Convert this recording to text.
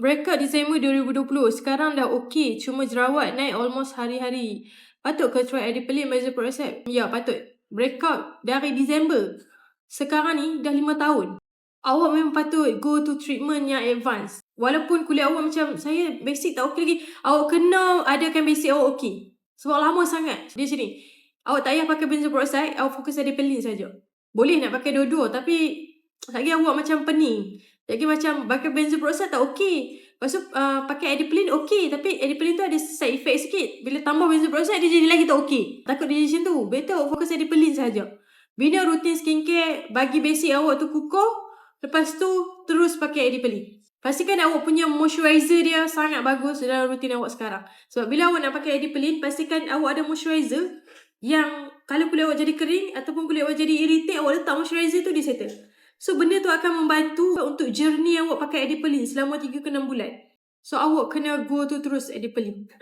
breakout Disember 2020. Sekarang dah okey. Cuma jerawat naik almost hari-hari. Patut ke try Adipalene Benzoyl Peroxide? Ya, patut. Breakout dari Disember. Sekarang ni dah 5 tahun. Awak memang patut go to treatment yang advance. Walaupun kulit awak macam saya basic tak okey lagi. Awak kena adakan basic awak okey. Sebab lama sangat di sini. Awak tak payah pakai benzoyl peroxide, awak fokus Adipalene saja. Boleh nak pakai dua-dua tapi lagi awak macam pening. Lagi macam pakai benzoyl peroxide tak okey. Lepas tu uh, pakai Adipalene okey tapi Adipalene tu ada side effect sikit. Bila tambah benzoyl peroxide dia jadi lagi tak okey. Takut dia jadi macam tu. Better awak fokus Adipalene saja. Bina rutin skincare, bagi basic awak tu kukuh. Lepas tu terus pakai Adipalene. Pastikan awak punya moisturizer dia sangat bagus dalam rutin awak sekarang. Sebab bila awak nak pakai Adipalene, pastikan awak ada moisturizer yang kalau kulit awak jadi kering ataupun kulit awak jadi irritate, awak letak moisturizer tu dia settle. So benda tu akan membantu untuk journey awak pakai Adipalene selama 3 ke 6 bulan. So awak kena go tu terus Adipalene.